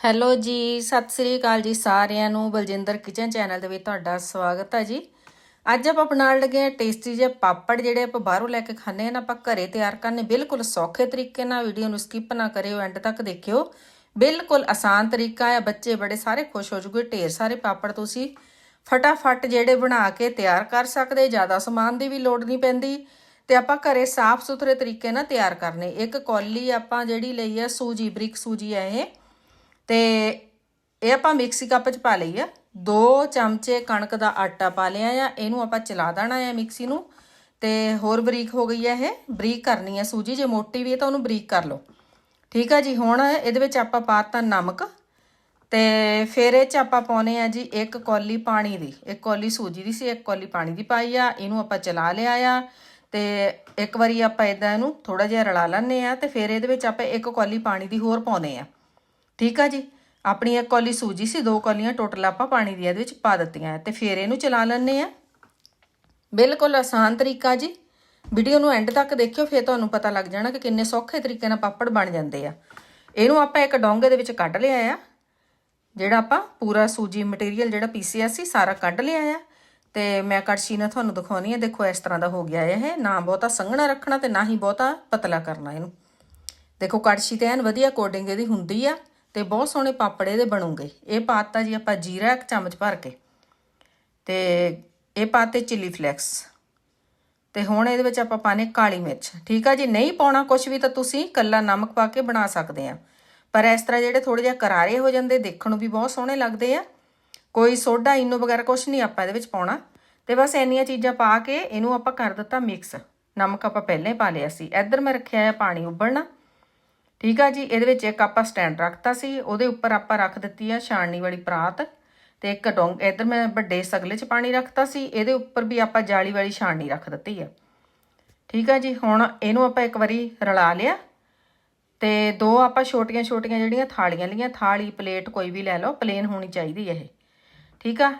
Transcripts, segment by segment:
Hello ਜੀ, ਸਤਿ ਸ੍ਰੀ ਅਕਾਲ ਜੀ ਸਾਰਿਆਂ ਨੂੰ। ਬਲਜਿੰਦਰ ਕਿਚਨ ਚੈਨਲ ਦੇ ਵਿੱਚ ਤੁਹਾਡਾ ਸਵਾਗਤ ਹੈ ਜੀ। ਅੱਜ ਆਪਾਂ ਬਣਾਉਣ ਲੱਗੇ ਹਾਂ ਟੇਸਟੀ ਜਿਹੇ ਪਾਪੜ ਜਿਹੜੇ ਆਪਾਂ ਬਾਹਰੋਂ ਲੈ ਕੇ ਖਾਂਦੇ ਹਾਂ ਨਾ, ਆਪਾਂ ਘਰੇ ਤਿਆਰ ਕਰਨੇ ਬਿਲਕੁਲ ਸੌਖੇ ਤਰੀਕੇ ਨਾਲ। ਵੀਡੀਓ ਨੂੰ ਸਕਿਪ ਨਾ ਕਰਿਓ ਐਂਡ ਤੱਕ ਦੇਖਿਓ। ਬਿਲਕੁਲ ਆਸਾਨ ਤਰੀਕਾ ਹੈ ਬੱਚੇ ਬੜੇ ਸਾਰੇ ਖੁਸ਼ ਹੋ ਜੂਗੇ, ਢੇਰ ਸਾਰੇ ਪਾਪੜ ਤੁਸੀਂ ਫਟਾਫਟ ਜਿਹੜੇ ਬਣਾ ਕੇ ਤਿਆਰ ਕਰ ਸਕਦੇ, ਜ਼ਿਆਦਾ ਸਮਾਨ ਦੀ ਵੀ ਲੋੜ ਨਹੀਂ ਪੈਂਦੀ। ਤੇ ਆਪਾਂ ਘਰੇ ਸਾਫ਼ ਸੁਥਰੇ ਤਰੀਕੇ ਨਾਲ ਤਿਆਰ ਕਰਨੇ। ਇੱਕ ਕੌਲੀ ਆਪਾਂ ਜਿਹੜੀ ਲਈ ਆ, ਸੂਜੀ, ਬਰੀਕ ਸੂਜੀ ਹੈ ਇਹ। ਤੇ ਇਹ ਆਪਾਂ ਮਿਕਸੀ ਕੱਪ 'ਚ ਪਾ ਲਈ ਆ। 2 ਚਮਚੇ ਕਣਕ ਦਾ ਆਟਾ ਪਾ ਲਿਆ ਆ। ਇਹਨੂੰ ਆਪਾਂ ਚਲਾ ਦੇਣਾ ਆ ਮਿਕਸੀ ਨੂੰ। ਤੇ ਹੋਰ ਬਰੀਕ ਹੋ ਗਈ ਆ ਇਹ। ਬਰੀਕ ਕਰਨੀ ਆ ਸੂਜੀ। ਜੇ ਮੋਟੀ ਵੀ ਹੈ ਤਾਂ ਉਹਨੂੰ ਬਰੀਕ ਕਰ ਲਓ। ਠੀਕ ਆ ਜੀ? ਹੁਣ ਇਹਦੇ ਵਿੱਚ ਆਪਾਂ ਪਾਤਾ ਨਮਕ। ਤੇ ਫਿਰ ਇਹ ਚ ਆਪਾਂ ਪਾਉਨੇ ਆ ਜੀ ਇੱਕ ਕੌਲੀ ਪਾਣੀ ਦੀ। ਇੱਕ ਕੌਲੀ ਸੂਜੀ ਦੀ ਸੀ, ਇੱਕ ਕੌਲੀ ਪਾਣੀ ਦੀ ਪਾਈ ਆ। ਇਹਨੂੰ ਆਪਾਂ ਚਲਾ ਲਿਆ ਆ। ਤੇ ਇੱਕ ਵਾਰੀ ਆਪਾਂ ਇਦਾਂ ਇਹਨੂੰ ਥੋੜਾ ਜਿਹਾ ਰਲਾ ਲੈਣੇ ਆ। ਤੇ ਫਿਰ ਇਹਦੇ ਵਿੱਚ ਆਪਾਂ ਇੱਕ ਕੌਲੀ ਪਾਣੀ ਦੀ ਹੋਰ ਪਾਉਨੇ ਆ। ਠੀਕ ਆ ਜੀ? ਆਪਣੀ ਇੱਕ ਕੌਲੀ ਸੂਜੀ ਸੀ, ਦੋ ਕੌਲੀਆਂ ਟੋਟਲ ਆਪਾਂ ਪਾਣੀ ਦੀ ਇਹਦੇ ਵਿੱਚ ਪਾ ਦਿੱਤੀਆਂ ਤੇ ਫਿਰ ਇਹਨੂੰ ਚਲਾ ਲੈਣੇ ਆ ਬਿਲਕੁਲ ਆਸਾਨ ਤਰੀਕਾ ਜੀ। ਵੀਡੀਓ ਨੂੰ ਐਂਡ ਤੱਕ ਦੇਖਿਓ, ਫਿਰ ਤੁਹਾਨੂੰ ਪਤਾ ਲੱਗ ਜਾਣਾ ਕਿ ਕਿੰਨੇ ਸੌਖੇ ਤਰੀਕੇ ਨਾਲ ਪਾਪੜ ਬਣ ਜਾਂਦੇ ਆ। ਇਹਨੂੰ ਆਪਾਂ ਇੱਕ ਡੋਂਗੇ ਦੇ ਵਿੱਚ ਕੱਢ ਲਿਆ ਆ। ਜਿਹੜਾ ਆਪਾਂ ਪੂਰਾ ਸੂਜੀ ਮਟੀਰੀਅਲ ਜਿਹੜਾ ਪੀਸਿਆ ਸੀ, ਸਾਰਾ ਕੱਢ ਲਿਆ ਆ। ਤੇ ਮੈਂ ਕੜਛੀ ਨਾਲ ਤੁਹਾਨੂੰ ਦਿਖਾਉਣੀ ਹੈ ਦੇਖੋ ਇਸ ਤਰ੍ਹਾਂ ਦਾ ਹੋ ਗਿਆ ਇਹ। ਨਾ ਬਹੁਤਾ ਸੰਘਣਾ ਰੱਖਣਾ ਤੇ ਨਾ ਹੀ ਬਹੁਤਾ ਪਤਲਾ ਕਰਨਾ ਇਹਨੂੰ। ਦੇਖੋ ਕੜਛੀ ਤੇ ਐਨ ਵਧੀਆ ਕੋਡਿੰਗ ਇਹਦੀ ਹੁੰਦੀ ਆ। ਤੇ ਬਹੁਤ ਸੋਹਣੇ ਪਾਪੜੇ ਦੇ ਬਣੂਗੇ। ਇਹ ਪਾਤਾ ਜੀ ਆਪਾਂ ਜੀਰਾ ਇੱਕ ਚਮਚ ਭਰ ਕੇ। ਤੇ ਇਹ ਪਾਤੇ ਚਿੱਲੀ ਫਲੈਕਸ। ਤੇ ਹੁਣ ਇਹਦੇ ਵਿੱਚ ਆਪਾਂ ਪਾਣੇ ਕਾਲੀ ਮਿਰਚ। ਠੀਕ ਆ ਜੀ? ਨਹੀਂ ਪਾਉਣਾ ਕੁਝ ਵੀ ਤਾਂ ਤੁਸੀਂ ਕੱਲਾ ਨਮਕ ਪਾ ਕੇ ਬਣਾ ਸਕਦੇ ਆ। ਪਰ ਇਸ ਤਰ੍ਹਾਂ ਜਿਹੜੇ ਥੋੜੇ ਜਿਹਾ ਕਰਾਰੇ ਹੋ ਜਾਂਦੇ, ਦੇਖਣ ਨੂੰ ਵੀ ਬਹੁਤ ਸੋਹਣੇ ਲੱਗਦੇ ਆ। ਕੋਈ ਸੋਡਾ, ਇਨੋ ਵਗੈਰਾ ਕੁਝ ਨਹੀਂ ਆਪਾਂ ਇਹਦੇ ਵਿੱਚ ਪਾਉਣਾ। ਤੇ ਬਸ ਇੰਨੀਆਂ ਚੀਜ਼ਾਂ ਪਾ ਕੇ ਇਹਨੂੰ ਆਪਾਂ ਕਰ ਦਿੱਤਾ ਮਿਕਸ। ਨਮਕ ਆਪਾਂ ਪਹਿਲਾਂ ਹੀ ਪਾ ਲਿਆ ਸੀ। ਇੱਧਰ ਮੈਂ ਰੱਖਿਆ ਆ ਪਾਣੀ ਉਬਲਣਾ। ਠੀਕ ਆ ਜੀ, ਇਹਦੇ ਵਿੱਚ ਇੱਕ ਆਪਾਂ ਸਟੈਂਡ ਰੱਖਤਾ ਸੀ, ਉਹਦੇ ਉੱਪਰ ਆਪਾਂ ਰੱਖ ਦਿੱਤੀ ਆ ਛਾਣਨੀ ਵਾਲੀ ਪਰਾਤ ਤੇ ਇੱਕ ਡੋਂਗ, ਇੱਧਰ ਮੈਂ ਵੱਡੇ ਸਗਲੇ 'ਚ ਪਾਣੀ ਰੱਖਤਾ ਸੀ, ਇਹਦੇ ਉੱਪਰ ਵੀ ਆਪਾਂ ਜਾਲੀ ਵਾਲੀ ਛਾਣਨੀ ਰੱਖ ਦਿੱਤੀ ਆ। ਠੀਕ ਆ ਜੀ, ਹੁਣ ਇਹਨੂੰ ਆਪਾਂ ਇੱਕ ਵਾਰੀ ਰਲਾ ਲਿਆ ਤੇ ਦੋ ਆਪਾਂ ਛੋਟੀਆਂ ਛੋਟੀਆਂ ਜਿਹੜੀਆਂ ਥਾਲੀਆਂ ਲਈਆਂ, ਥਾਲੀ, ਪਲੇਟ ਕੋਈ ਵੀ ਲੈ ਲਓ, ਪਲੇਨ ਹੋਣੀ ਚਾਹੀਦੀ ਹੈ ਇਹ। ਠੀਕ ਆ,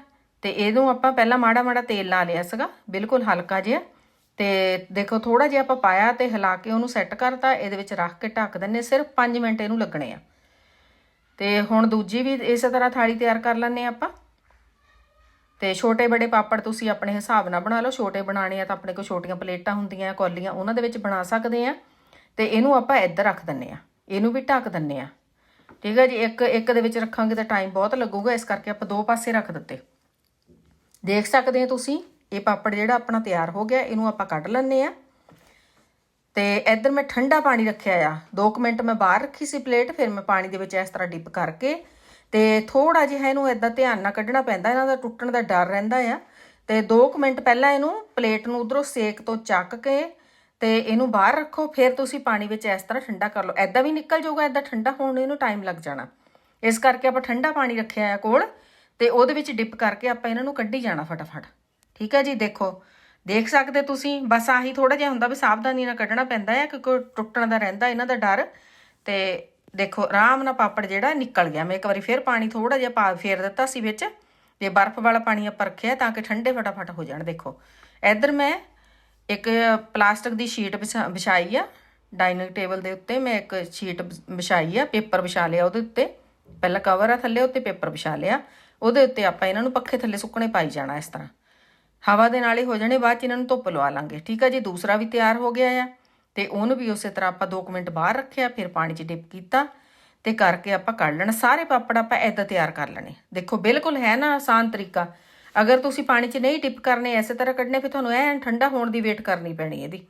ਤੇ ਇਹਨੂੰ ਆਪਾਂ ਪਹਿਲਾਂ ਮਾੜਾ ਮਾੜਾ ਤੇਲ ਲਾ ਲਿਆ ਸੀਗਾ, ਬਿਲਕੁਲ ਹਲਕਾ ਜਿਹਾ। ਤੇ ਦੇਖੋ ਥੋੜਾ ਜਿਹਾ ਆਪਾਂ ਪਾਇਆ ਤੇ ਹਿਲਾ ਕੇ ਉਹਨੂੰ ਸੈੱਟ ਕਰਤਾ, ਇਹਦੇ ਵਿੱਚ ਰੱਖ ਕੇ ਢੱਕ ਦਿੰਨੇ ਸਿਰਫ 5 ਮਿੰਟ ਇਹਨੂੰ ਲੱਗਣੇ ਆ। ਤੇ ਹੁਣ ਦੂਜੀ ਵੀ ਇਸੇ ਤਰ੍ਹਾਂ ਥਾਲੀ ਤਿਆਰ ਕਰ ਲੈਣੇ ਆਪਾਂ। ਤੇ ਛੋਟੇ ਬੜੇ ਪਾਪੜ ਤੁਸੀਂ ਆਪਣੇ ਹਿਸਾਬ ਨਾਲ ਬਣਾ ਲਓ। ਛੋਟੇ ਬਣਾਣੇ ਆ ਤਾਂ ਆਪਣੇ ਕੋਲ ਛੋਟੀਆਂ ਪਲੇਟਾਂ ਹੁੰਦੀਆਂ, ਕੌਲੀਆਂ, ਉਹਨਾਂ ਦੇ ਵਿੱਚ ਬਣਾ ਸਕਦੇ ਆ ਤੇ ਇਹਨੂੰ ਆਪਾਂ ਇੱਧਰ ਰੱਖ ਦਿੰਨੇ ਆ ਇਹਨੂੰ ਵੀ ਢੱਕ ਦਿੰਨੇ ਆ ਠੀਕ ਹੈ ਜੀ, ਇੱਕ ਇੱਕ ਦੇ ਵਿੱਚ ਰੱਖਾਂਗੇ ਤਾਂ ਟਾਈਮ ਬਹੁਤ ਲੱਗੂਗਾ, ਇਸ ਕਰਕੇ ਆਪਾਂ ਦੋ ਪਾਸੇ ਰੱਖ ਦਿੱਤੇ। ਦੇਖ ਸਕਦੇ ਆ ਤੁਸੀਂ? ਇਹ ਪਾਪੜ ਜਿਹੜਾ ਆਪਣਾ ਤਿਆਰ ਹੋ ਗਿਆ, ਇਹਨੂੰ ਆਪਾਂ ਕੱਢ ਲੈਣੇ ਆ ਤੇ ਇੱਧਰ ਮੈਂ ਠੰਡਾ ਪਾਣੀ ਰੱਖਿਆ ਆ। 2 ਮਿੰਟ ਮੈਂ ਬਾਹਰ ਰੱਖੀ ਸੀ ਪਲੇਟ, ਫਿਰ ਮੈਂ ਪਾਣੀ ਦੇ ਵਿੱਚ ਇਸ ਤਰ੍ਹਾਂ ਡਿਪ ਕਰਕੇ ਤੇ ਥੋੜਾ ਜਿਹਾ ਇਹਨੂੰ ਇਦਾਂ ਧਿਆਨ ਨਾਲ ਕੱਢਣਾ ਪੈਂਦਾ, ਇਹਨਾਂ ਦਾ ਟੁੱਟਣ ਦਾ ਡਰ ਰਹਿੰਦਾ ਆ। ਤੇ 2 ਮਿੰਟ ਪਹਿਲਾਂ ਇਹਨੂੰ ਪਲੇਟ ਨੂੰ ਉਧਰੋਂ ਸੇਕ ਤੋਂ ਚੱਕ ਕੇ ਤੇ ਇਹਨੂੰ ਬਾਹਰ ਰੱਖੋ, ਫਿਰ ਤੁਸੀਂ ਪਾਣੀ ਵਿੱਚ ਇਸ ਤਰ੍ਹਾਂ ਠੰਡਾ ਕਰ ਲਓ। ਐਦਾਂ ਵੀ ਨਿਕਲ ਜਾਊਗਾ ਐਦਾਂ ਠੰਡਾ ਹੋਣ ਨੂੰ ਇਹਨੂੰ ਟਾਈਮ ਲੱਗ ਜਾਣਾ। ਇਸ ਕਰਕੇ ਆਪਾਂ ਠੰਡਾ ਪਾਣੀ ਰੱਖਿਆ ਆ ਕੋਲ ਤੇ ਉਹਦੇ ਵਿੱਚ ਡਿਪ ਕਰਕੇ ਆਪਾਂ ਇਹਨਾਂ ਨੂੰ ਕੱਢੀ ਜਾਣਾ ਫਟਾਫਟ। ਠੀਕ ਹੈ ਜੀ, ਦੇਖੋ। ਦੇਖ ਸਕਦੇ ਤੁਸੀਂ, ਬਸ ਆਹੀ ਥੋੜਾ ਜਿਹਾ ਹੁੰਦਾ ਵੀ ਸਾਵਧਾਨੀ ਨਾਲ ਕੱਢਣਾ ਪੈਂਦਾ ਹੈ ਕਿਉਂਕਿ ਟੁੱਟਣ ਦਾ ਰਹਿੰਦਾ ਇਹਨਾਂ ਦਾ ਡਰ। ਤੇ ਦੇਖੋ, ਆਰਾਮ ਨਾਲ ਪਾਪੜ ਜਿਹੜਾ ਨਿਕਲ ਗਿਆ। ਮੈਂ ਇੱਕ ਵਾਰੀ ਫਿਰ ਪਾਣੀ ਥੋੜਾ ਜਿਹਾ ਪਾ, ਫੇਰ ਦਿੱਤਾ ਸੀ ਵਿੱਚ। ਤੇ ਬਰਫ਼ ਵਾਲਾ ਪਾਣੀ ਆਪਾਂ ਰੱਖਿਆ ਤਾਂ ਕਿ ਠੰਡੇ ਫਟਾਫਟ ਹੋ ਜਾਣ, ਦੇਖੋ। ਇੱਧਰ ਮੈਂ ਇੱਕ ਪਲਾਸਟਿਕ ਦੀ ਸ਼ੀਟ ਵਿਛਾਈ ਆ। ਡਾਈਨਿੰਗ ਟੇਬਲ ਦੇ ਉੱਤੇ ਮੈਂ ਇੱਕ ਸ਼ੀਟ ਵਿਛਾਈ ਆ, ਪੇਪਰ ਵਿਛਾ ਲਿਆ ਉਹਦੇ ਉੱਤੇ। ਪਹਿਲਾਂ ਕਵਰ ਆ ਥੱਲੇ ਉੱਤੇ ਪੇਪਰ ਵਿਛਾ ਲਿਆ। ਉਹਦੇ ਉੱਤੇ ਆਪਾਂ ਇਹਨਾਂ ਨੂੰ ਪੱਖੇ ਥੱਲੇ ਸੁੱਕਣੇ ਪਾਈ ਜਾਣਾ ਇਸ ਤਰ੍ਹਾਂ। ਹਵਾ ਦੇ ਨਾਲ ਹੀ ਹੋ ਜਾਣੇ, ਬਾਅਦ ਚ ਇਹਨਾਂ ਨੂੰ ਧੁੱਪ ਲਵਾ ਲਾਂਗੇ। ਠੀਕ ਆ ਜੀ, ਦੂਸਰਾ ਵੀ ਤਿਆਰ ਹੋ ਗਿਆ ਆ। ਤੇ ਉਹਨੂੰ ਵੀ ਉਸੇ ਤਰ੍ਹਾਂ ਆਪਾਂ 2 ਮਿੰਟ ਬਾਹਰ ਰੱਖਿਆ, ਫਿਰ ਪਾਣੀ 'ਚ ਡਿਪ ਕੀਤਾ ਤੇ ਕਰਕੇ ਆਪਾਂ ਕੱਢ ਲੈਣਾ। ਸਾਰੇ ਪਾਪੜ ਆਪਾਂ ਐਦਾਂ ਤਿਆਰ ਕਰ ਲੈਣੇ। ਦੇਖੋ, ਬਿਲਕੁਲ ਹੈ ਨਾ ਆਸਾਨ ਤਰੀਕਾ। ਅਗਰ ਤੁਸੀਂ ਪਾਣੀ 'ਚ ਨਹੀਂ ਡਿਪ ਕਰਨੇ, ਐਸੇ ਤਰ੍ਹਾਂ ਕੱਢਨੇ ਫਿਰ ਤੁਹਾਨੂੰ ਐਨ ਠੰਡਾ ਹੋਣ ਦੀ ਵੇਟ ਕਰਨੀ ਪੈਣੀ ਇਹਦੀ।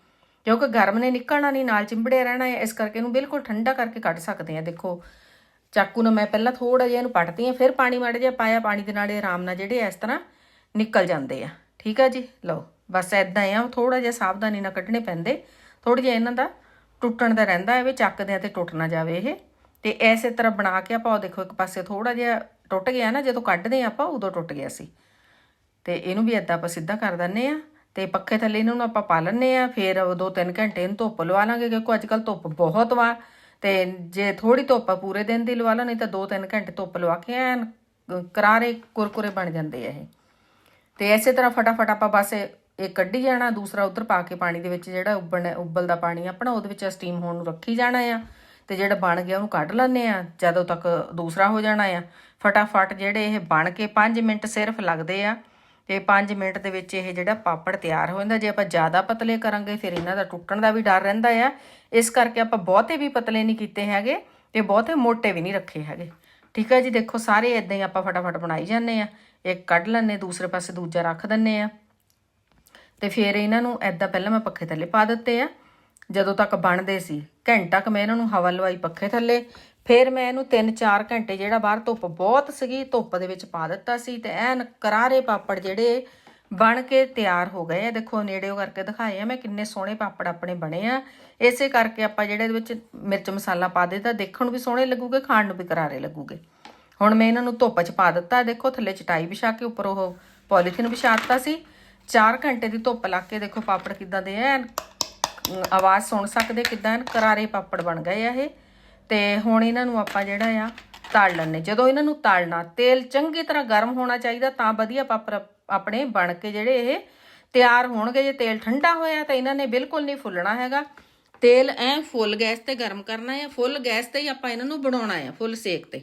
ਕਿਉਂਕਿ ਗਰਮ ਨੇ ਨਿਕਲਣਾ ਨਹੀਂ, ਨਾਲ ਚਿੰਬੜਿਆ ਰਹਿਣਾ ਹੈ, ਇਸ ਕਰਕੇ ਇਹਨੂੰ ਬਿਲਕੁਲ ਠੰਡਾ ਕਰਕੇ ਕੱਢ ਸਕਦੇ ਆ ਦੇਖੋ, ਚਾਕੂ ਨਾਲ ਮੈਂ ਪਹਿਲਾਂ ਥੋੜਾ ਜਿਹਾ ਇਹਨੂੰ ਪੱਟਦੀ ਆ ਫਿਰ ਪਾਣੀ ਮਾੜਾ ਜਿਹਾ ਪਾਇਆ, ਪਾਣੀ ਦੇ ਨਾਲ ਇਹ ਆਰਾਮ ਨਾਲ ਜਿਹੜੇ ਇਸ ਤਰ੍ਹਾਂ ਨਿਕਲ ਜਾਂਦੇ ਆ। ਠੀਕ ਆ ਜੀ? ਲਓ, ਬਸ ਐਦਾਂ ਆ ਥੋੜਾ ਜਿਹਾ ਸਾਵਧਾਨੀ ਨਾਲ ਕੱਢਣੇ ਪੈਂਦੇ। ਥੋੜੀ ਜਿਹਾ ਇਹਨਾਂ ਦਾ ਟੁੱਟਣ ਦਾ ਰਹਿੰਦਾ ਹੈ ਵੀ ਚੱਕਦੇ ਆ ਤੇ ਟੁੱਟ ਨਾ ਜਾਵੇ ਇਹ। ਤੇ ਐਸੇ ਤਰ੍ਹਾਂ ਬਣਾ ਕੇ ਆਪਾਂ ਉਹ ਦੇਖੋ, ਇੱਕ ਪਾਸੇ ਥੋੜਾ ਜਿਹਾ ਟੁੱਟ ਗਿਆ ਨਾ, ਜਦੋਂ ਕੱਢਦੇ ਆ ਆਪਾਂ, ਉਦੋਂ ਟੁੱਟ ਗਿਆ ਸੀ। ਤੇ ਇਹਨੂੰ ਵੀ ਐਦਾਂ ਆਪਾਂ ਸਿੱਧਾ ਕਰ ਦਿੰਨੇ ਆ ਤੇ ਪੱਖੇ ਥੱਲੇ ਇਹਨਾਂ ਨੂੰ ਆਪਾਂ ਪਾ ਲੈਂਦੇ ਆ ਫਿਰ 2-3 ਘੰਟੇ ਇਹਨੂੰ ਧੁੱਪ ਲਵਾ ਲਾਂਗੇ, ਕਿਉਂਕਿ ਅੱਜ ਕੱਲ ਧੁੱਪ ਬਹੁਤ ਵਾ। ਤੇ ਜੇ ਥੋੜੀ ਧੁੱਪ ਪੂਰੇ ਦਿਨ ਦੀ ਲਵਾ ਲਾ ਨਹੀਂ ਤਾਂ 2-3 ਘੰਟੇ ਧੁੱਪ ਲਵਾ ਕੇ ਐਨ ਕਰਾਰੇ ਕੁਰਕੁਰੇ ਬਣ ਜਾਂਦੇ ਆ ਇਹ। ਤੇ ਇਸੇ ਤਰ੍ਹਾਂ ਫਟਾਫਟ ਆਪਾਂ ਬਸ ਇਹ ਕੱਢੀ ਜਾਣਾ, ਦੂਸਰਾ ਉਧਰ ਪਾ ਕੇ ਪਾਣੀ ਦੇ ਵਿੱਚ ਜਿਹੜਾ ਉਬਲਣਾ ਉਬਲਦਾ ਪਾਣੀ ਆਪਣਾ ਉਹਦੇ ਵਿੱਚ ਸਟੀਮ ਹੋਣ ਨੂੰ ਰੱਖੀ ਜਾਣਾ ਆ ਤੇ ਜਿਹੜਾ ਬਣ ਗਿਆ ਉਹਨੂੰ ਕੱਢ ਲੈਂਦੇ ਆ, ਜਦੋਂ ਤੱਕ ਦੂਸਰਾ ਹੋ ਜਾਣਾ ਆ। ਫਟਾਫਟ ਜਿਹੜੇ ਇਹ ਬਣ ਕੇ 5 ਮਿੰਟ ਸਿਰਫ ਲੱਗਦੇ ਆ ਤੇ 5 ਮਿੰਟ ਦੇ ਵਿੱਚ ਇਹ ਜਿਹੜਾ ਪਾਪੜ ਤਿਆਰ ਹੋ ਜਾਂਦਾ, ਜੇ ਆਪਾਂ ਜ਼ਿਆਦਾ ਪਤਲੇ ਕਰਾਂਗੇ ਫਿਰ ਇਹਨਾਂ ਦਾ ਟੁੱਟਣ ਦਾ ਵੀ ਡਰ ਰਹਿੰਦਾ ਆ। ਇਸ ਕਰਕੇ ਆਪਾਂ ਬਹੁਤੇ ਵੀ ਪਤਲੇ ਨਹੀਂ ਕੀਤੇ ਹੈਗੇ ਤੇ ਬਹੁਤੇ ਮੋਟੇ ਵੀ ਨਹੀਂ ਰੱਖੇ ਹੈਗੇ। ਠੀਕ ਹੈ ਜੀ, ਦੇਖੋ ਸਾਰੇ ਇਦਾਂ ਹੀ ਆਪਾਂ ਫਟਾਫਟ ਬਣਾਈ ਜਾਂਦੇ ਆ ਇੱਕ ਕੱਢ ਲੈਂਦੇ ਦੂਸਰੇ ਪਾਸੇ ਦੂਜਾ ਰੱਖ ਦਿੰਨੇ ਆ ਤੇ ਫਿਰ ਇਹਨਾਂ ਨੂੰ ਐਦਾਂ ਪਹਿਲਾਂ ਮੈਂ ਪੱਖੇ ਥੱਲੇ ਪਾ ਦਿੱਤੇ ਆ। ਜਦੋਂ ਤੱਕ ਬਣਦੇ ਸੀ, ਘੰਟਾ ਕ ਮੈਂ ਇਹਨਾਂ ਨੂੰ ਹਵਾ ਲਵਾਈ ਪੱਖੇ ਥੱਲੇ। ਫਿਰ ਮੈਂ ਇਹਨੂੰ 3-4 ਘੰਟੇ ਜਿਹੜਾ ਬਾਹਰ ਧੁੱਪ ਬਹੁਤ ਸੀਗੀ, ਧੁੱਪ ਦੇ ਵਿੱਚ ਪਾ ਦਿੱਤਾ ਸੀ ਤੇ ਐਨ ਕਰਾਰੇ ਪਾਪੜ ਜਿਹੜੇ ਬਣ ਕੇ ਤਿਆਰ ਹੋ ਗਏ ਆ। ਦੇਖੋ, ਨੇੜਿਓ ਕਰਕੇ ਦਿਖਾਏ ਆ ਮੈਂ ਕਿੰਨੇ ਸੋਹਣੇ ਪਾਪੜ ਆਪਣੇ ਬਣੇ ਆ। ਇਸੇ ਕਰਕੇ ਆਪਾਂ ਜਿਹੜੇ ਇਹਦੇ ਵਿੱਚ ਮਿਰਚ ਮਸਾਲਾ ਪਾ ਦਿੱਤਾ, ਦੇਖਣ ਨੂੰ ਵੀ ਸੋਹਣੇ ਲੱਗੂਗੇ, ਖਾਣ ਨੂੰ ਵੀ ਕਰਾਰੇ ਲੱਗੂਗੇ। ਹੁਣ ਮੈਂ ਇਹਨਾਂ ਨੂੰ ਧੁੱਪ 'ਚ ਪਾ ਦਿੱਤਾ, ਦੇਖੋ ਥੱਲੇ ਚਟਾਈ ਵਿਛਾ ਕੇ ਉੱਪਰ ਉਹ ਪੋਲੀਥੀਨ ਵਿਛਾ ਦਿੱਤਾ ਸੀ। 4 ਘੰਟੇ ਦੀ ਧੁੱਪ ਲੱਗ ਕੇ ਦੇਖੋ ਪਾਪੜ ਕਿੱਦਾਂ ਦੇ ਐਨ ਆਵਾਜ਼ ਸੁਣ ਸਕਦੇ, ਕਿੱਦਾਂ ਐਨ ਕਰਾਰੇ ਪਾਪੜ ਬਣ ਗਏ ਆ ਇਹ। ਤੇ ਹੁਣ ਇਹਨਾਂ ਨੂੰ ਆਪਾਂ ਜਿਹੜਾ ਆ, ਤਲ ਲੈਣੇ ਜਦੋਂ ਇਹਨਾਂ ਨੂੰ ਤਲਣਾ, ਤੇਲ ਚੰਗੀ ਤਰ੍ਹਾਂ ਗਰਮ ਹੋਣਾ ਚਾਹੀਦਾ, ਤਾਂ ਵਧੀਆ ਪਾਪੜ ਆਪਣੇ ਬਣ ਕੇ ਜਿਹੜੇ ਇਹ ਤਿਆਰ ਹੋਣਗੇ। ਜੇ ਤੇਲ ਠੰਡਾ ਹੋਇਆ ਤਾਂ ਇਹਨਾਂ ਨੇ ਬਿਲਕੁਲ ਨਹੀਂ ਫੁੱਲਣਾ ਹੈਗਾ। ਤੇਲ ਐ ਫੁੱਲ ਗੈਸ ਤੇ ਗਰਮ ਕਰਨਾ ਹੈ, ਫੁੱਲ ਗੈਸ ਤੇ ਹੀ ਆਪਾਂ ਇਹਨਾਂ ਨੂੰ ਬਣਾਉਣਾ ਹੈ, ਫੁੱਲ ਸੇਕ ਤੇ।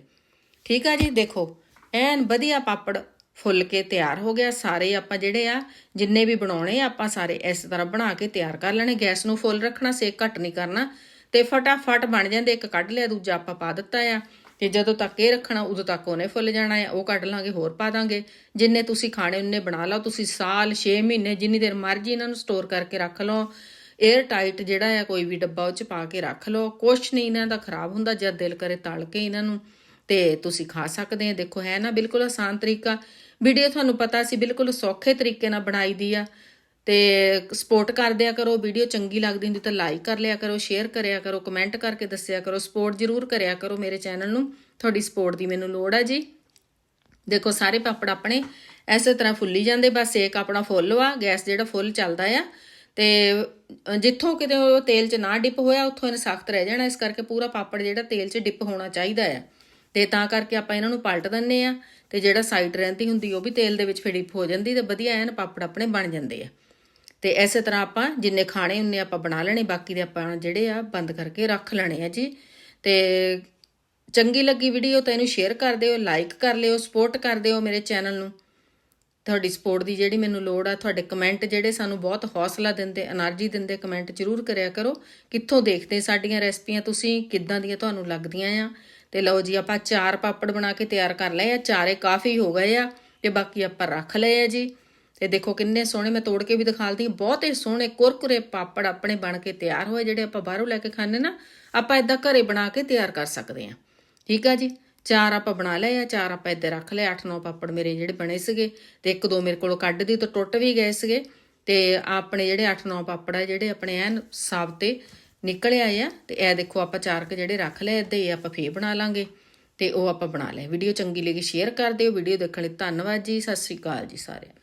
ਠੀਕ ਆ ਜੀ, ਦੇਖੋ, ਐਨ ਵਧੀਆ ਪਾਪੜ ਫੁੱਲ ਕੇ ਤਿਆਰ ਹੋ ਗਿਆ। ਸਾਰੇ ਆਪਾਂ ਜਿਹੜੇ ਆ, ਜਿੰਨੇ ਵੀ ਬਣਾਉਣੇ ਆ, ਆਪਾਂ ਸਾਰੇ ਇਸ ਤਰ੍ਹਾਂ ਬਣਾ ਕੇ ਤਿਆਰ ਕਰ ਲੈਣੇ। ਗੈਸ ਨੂੰ ਫੁੱਲ ਰੱਖਣਾ, ਸੇਕ ਘੱਟ ਨਹੀਂ ਕਰਨਾ। ਤੇ ਫਟਾਫਟ ਬਣ ਜਾਂਦੇ, ਇੱਕ ਕੱਢ ਲਿਆ, ਦੂਜਾ ਆਪਾਂ ਪਾ ਦਿੱਤਾ ਆ। ਤੇ ਜਦੋਂ ਤੱਕ ਇਹ ਰੱਖਣਾ, ਉਦੋਂ ਤੱਕ ਉਹਨੇ ਫੁੱਲ ਜਾਣਾ ਆ। ਉਹ ਕੱਢ ਲਾਂਗੇ, ਹੋਰ ਪਾ ਦਾਂਗੇ। ਜਿੰਨੇ ਤੁਸੀਂ ਖਾਣੇ ਉਹਨੇ ਬਣਾ ਲਓ। ਤੁਸੀਂ ਸਾਲ 6 ਮਹੀਨੇ, ਜਿੰਨੀ ਦੇਰ ਮਰਜ਼ੀ ਇਹਨਾਂ ਨੂੰ ਸਟੋਰ ਕਰਕੇ ਰੱਖ ਲਓ। 에ਅਰ ਟਾਈਟ ਜਿਹੜਾ ਆ, ਕੋਈ ਵੀ ਡੱਬਾ ਉਹ ਚ ਪਾ ਕੇ ਰੱਖ ਲਓ। ਕੁਛ ਨਹੀਂ ਇਹਨਾਂ ਦਾ ਖਰਾਬ ਹੁੰਦਾ, ਜਦ ਦਿਲ ਕਰੇ ਤਲ ਕੇ ਇਹਨਾਂ ਨੂੰ, ਤੇ ਤੁਸੀਂ ਖਾ ਸਕਦੇ ਆ। ਦੇਖੋ, ਹੈ ਨਾ, ਬਿਲਕੁਲ ਆਸਾਨ ਤਰੀਕਾ। ਵੀਡੀਓ ਤੁਹਾਨੂੰ ਪਤਾ ਸੀ, ਬਿਲਕੁਲ ਸੌਖੇ ਤਰੀਕੇ ਨਾਲ ਬਣਾਈ ਦੀ ਆ। ਤੇ ਸਪੋਰਟ ਕਰਦਿਆ ਕਰੋ। ਵੀਡੀਓ ਚੰਗੀ ਲੱਗਦੀ ਹੁੰਦੀ ਤਾਂ ਲਾਈਕ ਕਰ ਲਿਆ ਕਰੋ ਸ਼ੇਅਰ ਕਰਿਆ ਕਰੋ ਕਮੈਂਟ ਕਰਕੇ ਦੱਸਿਆ ਕਰੋ। ਸਪੋਰਟ ਜ਼ਰੂਰ ਕਰਿਆ ਕਰੋ ਮੇਰੇ ਚੈਨਲ ਨੂੰ। ਤੁਹਾਡੀ ਸਪੋਰਟ ਦੀ ਮੈਨੂੰ ਲੋੜ ਆ ਜੀ। ਦੇਖੋ, ਸਾਰੇ ਪਾਪੜ ਆਪਣੇ ਐਸੇ ਤਰ੍ਹਾਂ ਫੁੱਲੀ ਜਾਂਦੇ, ਬਸ ਇੱਕ ਆਪਣਾ ਫੁੱਲ ਵਾ। ਗੈਸ ਜਿਹੜਾ ਫੁੱਲ ਚੱਲਦਾ ਆ। ਤੇ ਜਿੱਥੋਂ ਕਿਤੇ ਉਹ ਤੇਲ 'ਚ ਨਾ ਡਿਪ ਹੋਇਆ, ਉੱਥੋਂ ਇਹਨੇ ਸਖਤ ਰਹਿ ਜਾਣਾ। ਇਸ ਕਰਕੇ ਪੂਰਾ ਪਾਪੜ ਜਿਹੜਾ ਤੇਲ 'ਚ ਡਿਪ ਹੋਣਾ ਚਾਹੀਦਾ ਆ। ਤੇ ਤਾਂ ਕਰਕੇ ਆਪਾਂ ਇਹਨਾਂ ਨੂੰ ਪਲਟ ਦਿੰਨੇ ਆ ਤੇ ਜਿਹੜਾ ਸਾਈਡ ਰਹਿੰਦੀ ਹੁੰਦੀ ਉਹ ਵੀ ਤੇਲ ਦੇ ਵਿੱਚ ਫਿਰ ਡਿਪ ਹੋ ਜਾਂਦੀ ਤੇ ਵਧੀਆ ਐਨ ਪਾਪੜ ਆਪਣੇ ਬਣ ਜਾਂਦੇ ਆ। ਤੇ ਐਸੇ ਤਰ੍ਹਾਂ ਆਪਾਂ ਜਿੰਨੇ ਖਾਣੇ ਉਹਨੇ ਆਪਾਂ ਬਣਾ ਲੈਣੇ, ਬਾਕੀ ਦੇ ਆਪਾਂ ਜਿਹੜੇ ਆ ਬੰਦ ਕਰਕੇ ਰੱਖ ਲੈਣੇ ਆ ਜੀ। ਤੇ ਚੰਗੀ ਲੱਗੀ ਵੀਡੀਓ ਤਾਂ ਇਹਨੂੰ ਸ਼ੇਅਰ ਕਰ ਦਿਓ ਲਾਈਕ ਕਰ ਲਿਓ ਸਪੋਰਟ ਕਰ ਦਿਓ ਮੇਰੇ ਚੈਨਲ ਨੂੰ। ਤੁਹਾਡੀ ਸਪੋਰਟ ਦੀ ਜਿਹੜੀ ਮੈਨੂੰ ਲੋੜ ਆ, ਤੁਹਾਡੇ ਕਮੈਂਟ ਜਿਹੜੇ ਸਾਨੂੰ ਬਹੁਤ ਹੌਸਲਾ ਦਿੰਦੇ એનર્ਜੀ ਦਿੰਦੇ ਕਮੈਂਟ ਜ਼ਰੂਰ ਕਰਿਆ ਕਰੋ। ਕਿੱਥੋਂ ਦੇਖਦੇ ਸਾਡੀਆਂ ਰੈਸਪੀਆਂ, ਤੁਸੀਂ ਕਿੱਦਾਂ ਦੀਆਂ ਤੁਹਾਨੂੰ ਲੱਗਦੀਆਂ ਆ? ਤੇ ਲਓ ਜੀ, ਆਪਾਂ ਚਾਰ ਪਾਪੜ ਬਣਾ ਕੇ ਤਿਆਰ ਕਰ ਲਏ ਆ, ਚਾਰੇ ਕਾਫੀ ਹੋ ਗਏ ਆ ਤੇ ਬਾਕੀ ਆਪਾਂ ਰੱਖ ਲਏ ਆ ਜੀ। ਤੇ ਦੇਖੋ ਕਿੰਨੇ ਸੋਹਣੇ, ਮੈਂ ਤੋੜ ਕੇ ਵੀ ਦਿਖਾਲਦੀ ਬਹੁਤ ਹੀ ਸੋਹਣੇ ਕੁਰਕੁਰੇ ਪਾਪੜ ਆਪਣੇ ਬਣ ਕੇ ਤਿਆਰ ਹੋਏ, ਜਿਹੜੇ ਆਪਾਂ ਬਾਹਰੋਂ ਲੈ ਕੇ ਖਾਣੇ ਨਾ, ਆਪਾਂ ਇਦਾਂ ਘਰੇ ਬਣਾ ਕੇ ਤਿਆਰ ਕਰ ਸਕਦੇ ਆ ਠੀਕ ਆ ਜੀ? ਚਾਰ ਆਪਾਂ ਬਣਾ ਲਏ ਆ, ਚਾਰ ਆਪਾਂ ਇੱਧਰ ਰੱਖ ਲਏ 8-9 ਪਾਪੜ ਮੇਰੇ ਜਿਹੜੇ ਬਣੇ ਸੀਗੇ ਤੇ ਇੱਕ ਦੋ ਮੇਰੇ ਕੋਲੋਂ ਕੱਢਦੀ ਤਾਂ ਟੁੱਟ ਵੀ ਗਏ ਸੀਗੇ ਤੇ ਆਪਣੇ ਜਿਹੜੇ 8-9 ਪਾਪੜ ਆ ਜਿਹੜੇ ਆਪਣੇ ਐਨ ਸਾਬ ਤੇ ਨਿਕਲ ਆਏ ਆ ਤੇ ਇਹ ਦੇਖੋ ਆਪਾਂ ਚਾਰ ਕ ਜਿਹੜੇ ਰੱਖ ਲਏ ਇੱਦਾਂ ਹੀ ਆਪਾਂ ਫੇਰ ਬਣਾ ਲਾਂਗੇ ਤੇ ਉਹ ਆਪਾਂ ਬਣਾ ਲਏ। ਵੀਡੀਓ ਚੰਗੀ ਲੱਗੀ, ਸ਼ੇਅਰ ਕਰ ਦਿਓ। ਵੀਡੀਓ ਦੇਖਣ ਲਈ ਧੰਨਵਾਦ ਜੀ, ਸਤਿ ਸ੍ਰੀ ਅਕਾਲ ਜੀ ਸਾਰਿਆਂ ਨੂੰ।